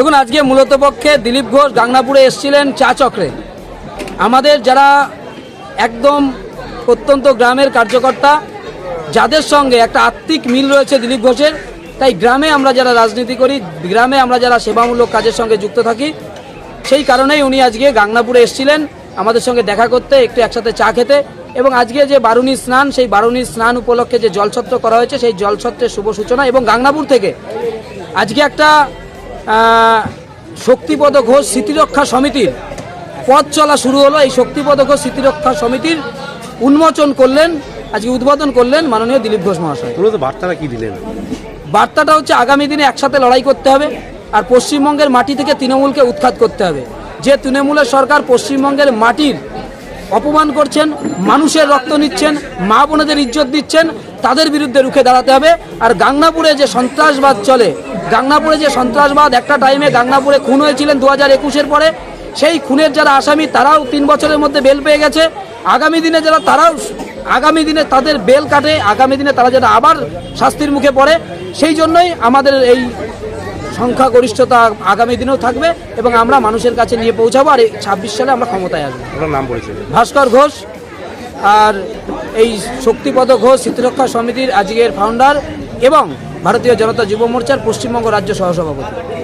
দেখুন, আজকে মূলত পক্ষে দিলীপ ঘোষ গাংনাপুরে এসেছিলেন চা চক্রে। আমাদের যারা একদম প্রত্যন্ত গ্রামের কার্যকর্তা, যাদের সঙ্গে একটা আত্মিক মিল রয়েছে দিলীপ ঘোষের, তাই গ্রামে আমরা যারা রাজনীতি করি, গ্রামে আমরা যারা সেবামূলক কাজের সঙ্গে যুক্ত থাকি, সেই কারণেই উনি আজকে গাংনাপুরে এসেছিলেন। আমাদের সঙ্গে দেখা করতে, একটু একসাথে চা খেতে এবং আজকে যে বারুণী স্নান, সেই বারুণী স্নান উপলক্ষে যে জলছত্র করা হয়েছে, সেই জলছত্রের শুভ সূচনা এবং গাংনাপুর থেকে আজকে একটা শক্তিপদ ঘোষ স্মৃতিরক্ষা সমিতির। পথ চলা শুরু হলো এই শক্তিপদ ঘোষ স্মৃতিরক্ষা সমিতির উন্মোচন করলেন আজকে উদ্বোধন করলেন মাননীয় দিলীপ ঘোষ মহাশয়। মূলত বার্তাটা কি দিলেন? বার্তাটা হচ্ছে আগামী দিনে একসাথে লড়াই করতে হবে আর পশ্চিমবঙ্গের মাটি থেকে তৃণমূলকে উৎখাত করতে হবে। যে তৃণমূলের সরকার পশ্চিমবঙ্গের মাটির অপমান করছেন মানুষের রক্ত নিচ্ছেন মা বোনেদের ইজ্জত দিচ্ছেন তাদের বিরুদ্ধে রুখে দাঁড়াতে হবে। আর গাংনাপুরে যে সন্ত্রাসবাদ চলে গাংনাপুরে যে সন্ত্রাসবাদ একটা টাইমে গাংনাপুরে খুন হয়েছিলেন দু হাজার একুশের পরে। সেই খুনের যারা আসামি তারাও তিন বছরের মধ্যে বেল পেয়ে গেছে। আগামী দিনে যারা তারাও আগামী দিনে তাদের বেল কাটে। আগামী দিনে তারা যেন আবার শাস্তির মুখে পড়ে। সেই জন্যই আমাদের এই সংখ্যাগরিষ্ঠতা আগামী দিনেও থাকবে এবং আমরা মানুষের কাছে নিয়ে পৌঁছাবো। আর এই ছাব্বিশ সালে আমরা ক্ষমতায় আসব। নাম পরিচয় ভাস্কর ঘোষ আর এই শক্তিপদ ঘোষ শীতরক্ষা সমিতির আজকের ফাউন্ডার এবং ভারতীয় জনতা যুব মোর্চার পশ্চিমবঙ্গ রাজ্য সহসভাপতি।